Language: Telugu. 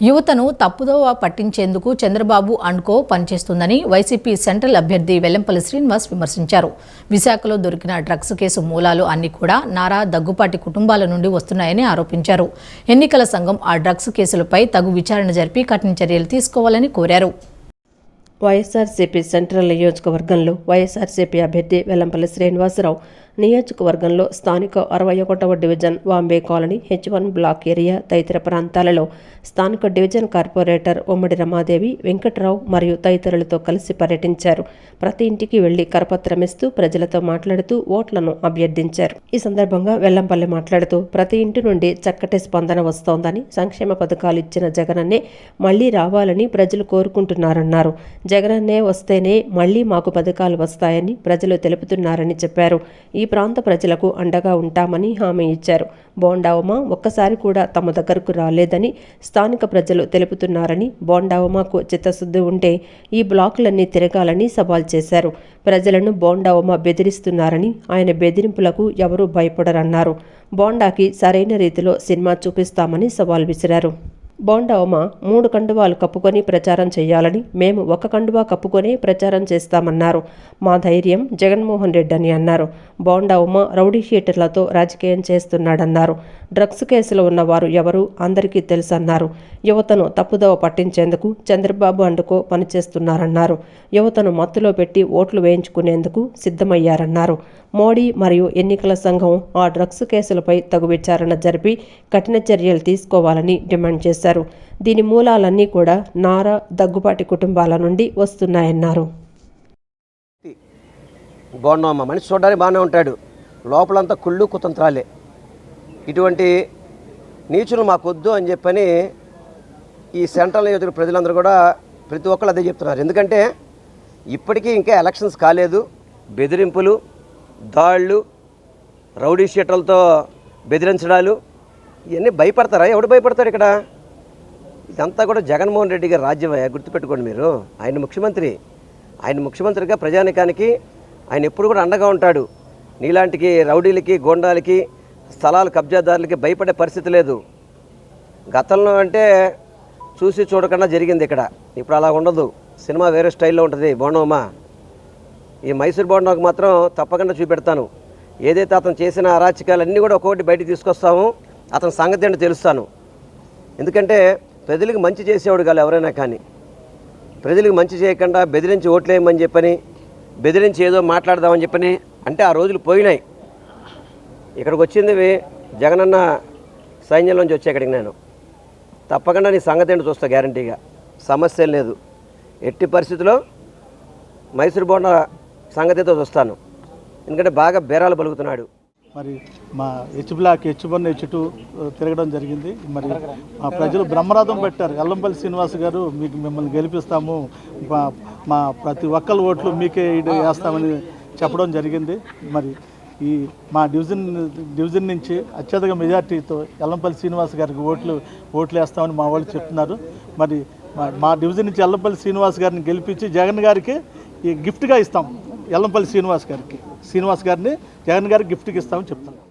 యువతను తప్పుదోవ పట్టించేందుకు చంద్రబాబు అండ్కో పనిచేస్తుందని వైసీపీ సెంట్రల్ అభ్యర్థి వెల్లంపల్లి శ్రీనివాస్ విమర్శించారు. విశాఖలో దొరికిన డ్రగ్స్ కేసు మూలాలు అన్ని కూడా నారా దగ్గుపాటి కుటుంబాల నుండి వస్తున్నాయని ఆరోపించారు. ఎన్నికల సంఘం ఆ డ్రగ్స్ కేసులపై తగు విచారణ జరిపి కఠిన చర్యలు తీసుకోవాలని కోరారు. వైఎస్ఆర్సీపీ సెంట్రల్ నియోజకవర్గంలో వైఎస్ఆర్సీపీ అభ్యర్థి వెల్లంపల్లి శ్రీనివాసరావు నియోజకవర్గంలో స్థానిక అరవై ఒకటవ division Vambay colony H one block area తదితర ప్రాంతాలలో స్థానిక డివిజన్ కార్పొరేటర్ ఉమ్మడి రమాదేవి వెంకట్రావు మరియు తదితరులతో కలిసి పర్యటించారు. ప్రతి ఇంటికి వెళ్ళి కరపత్రమిస్తూ ప్రజలతో మాట్లాడుతూ ఓట్లను అభ్యర్థించారు. ఈ సందర్భంగా వెల్లంపల్లి మాట్లాడుతూ ప్రతి ఇంటి నుండి చక్కటి స్పందన వస్తోందని సంక్షేమ పథకాలు ఇచ్చిన జగనన్నే మళ్ళీ రావాలని ప్రజలు కోరుకుంటున్నారన్నారు. జగనన్నే వస్తేనే మళ్ళీ మాకు పథకాలు వస్తాయని ప్రజలు తెలుపుతున్నారని చెప్పారు. ఈ ప్రాంత ప్రజలకు అండగా ఉంటామని హామీ ఇచ్చారు. బోండావమ ఒక్కసారి కూడా తమ దగ్గరకు రాలేదని స్థానిక ప్రజలు తెలుపుతున్నారని బోండావమకు చిత్తశుద్ధి ఉంటే ఈ బ్లాకులన్నీ తిరగాలని సవాల్ చేశారు. ప్రజలను బోండావమ బెదిరిస్తున్నారని ఆయన బెదిరింపులకు ఎవరూ భయపడరన్నారు. బోండాకి సరైన రీతిలో సినిమా చూపిస్తామని సవాల్ విసిరారు. బోండా మూడు కండువాలు కప్పుకొని ప్రచారం చేయాలని మేము ఒక కండువా కప్పుకొని ప్రచారం చేస్తామన్నారు. మా ధైర్యం జగన్మోహన్ రెడ్డి అని అన్నారు. బోండా రౌడీ షీటర్లతో రాజకీయం చేస్తున్నాడన్నారు. డ్రగ్స్ కేసులో ఉన్నవారు ఎవరు? అందరికీ తెలుసన్నారు. యువతను తప్పుదోవ పట్టించేందుకు చంద్రబాబు అండుకో పనిచేస్తున్నారన్నారు. యువతను మత్తులో పెట్టి ఓట్లు వేయించుకునేందుకు సిద్ధమయ్యారన్నారు. మోడీ మరియు ఎన్నికల సంఘం ఆ డ్రగ్స్ కేసులపై తగు విచారణ జరిపి కఠిన చర్యలు తీసుకోవాలని డిమాండ్ చేశారు. దీని మూలాలన్నీ కూడా నారా దగ్గుపాటి కుటుంబాల నుండి వస్తున్నాయన్నారు. బాగున్నామా మనిషి చూడడానికి బాగానే ఉంటాడు. లోపలంతా కుళ్ళు కుతంత్రాలే. ఇటువంటి నీచులు మాకొద్దు అని చెప్పని ఈ సెంట్రల్ నియోజక ప్రజలందరూ కూడా ప్రతి ఒక్కరు అదే చెప్తున్నారు. ఎందుకంటే ఇప్పటికీ ఇంకా ఎలక్షన్స్ కాలేదు. బెదిరింపులు దాళ్ళు రౌడీ షీటర్లతో బెదిరించడాలు ఇవన్నీ భయపడతారా? ఎవడు భయపడతాడు ఇక్కడ? ఇదంతా కూడా జగన్మోహన్ రెడ్డి గారి రాజ్యమయ్యా గుర్తుపెట్టుకోండి మీరు. ఆయన ముఖ్యమంత్రి. ఆయన ముఖ్యమంత్రిగా ప్రజానికానికి ఆయన ఎప్పుడు కూడా అండగా ఉంటాడు. నీలాంటికి రౌడీలకి గోండాలకి స్థలాలు కబ్జాదారులకి భయపడే పరిస్థితి లేదు. గతంలో అంటే చూసి చూడకుండా జరిగింది ఇక్కడ. ఇప్పుడు అలా ఉండదు. సినిమా వేరే స్టైల్లో ఉంటుంది. బోండమ్మా ఈ మైసూర్ బోండాకు మాత్రం తప్పకుండా చూపెడతాను. ఏదైతే అతను చేసిన అరాచకాలన్నీ కూడా ఒక్కొక్కటి బయటికి తీసుకొస్తాము. అతని సంగతి ఏంటో తెలుస్తాను. ఎందుకంటే ప్రజలకు మంచి చేసేవాడు కాదు ఎవరైనా కానీ. ప్రజలకు మంచి చేయకుండా బెదిరించి ఓట్లేయమని చెప్పని బెదిరించి ఏదో మాట్లాడదామని చెప్పని అంటే ఆ రోజులు పోయినాయి. ఇక్కడికి వచ్చింది జగనన్న సైన్యంలోంచి వచ్చే ఇక్కడికి నేను. తప్పకుండా నీ సంగతి ఏంటో చూస్తా గ్యారంటీగా. సమస్య లేదు. ఎట్టి పరిస్థితిలో మైసూర్ బోండా సంగతితో చూస్తాను. ఎందుకంటే బాగా బేరాలు పలుకుతున్నాడు. మరి మా H block H one H two తిరగడం జరిగింది. మరి మా ప్రజలు బ్రహ్మరథం పెట్టారు. ఎల్లంపల్లి శ్రీనివాస్ గారు మీకు మిమ్మల్ని గెలిపిస్తాము. మా మా ప్రతి ఒక్కరి ఓట్లు మీకే వేస్తామని చెప్పడం జరిగింది. మరి ఈ మా డివిజన్ డివిజన్ నుంచి అత్యధిక మెజార్టీతో ఎల్లంపల్లి శ్రీనివాస్ గారికి ఓట్లు ఓట్లు వేస్తామని మా వాళ్ళు చెప్తున్నారు. మరి మా- మా డివిజన్ నుంచి ఎల్లంపల్లి శ్రీనివాస్ గారిని గెలిపించి జగన్ గారికి ఈ గిఫ్ట్గా ఇస్తాం. ఎల్లంపల్లి శ్రీనివాస్ గారికి శ్రీనివాస్ గారిని జగన్ గారికి గిఫ్ట్కి ఇస్తామని చెప్తాను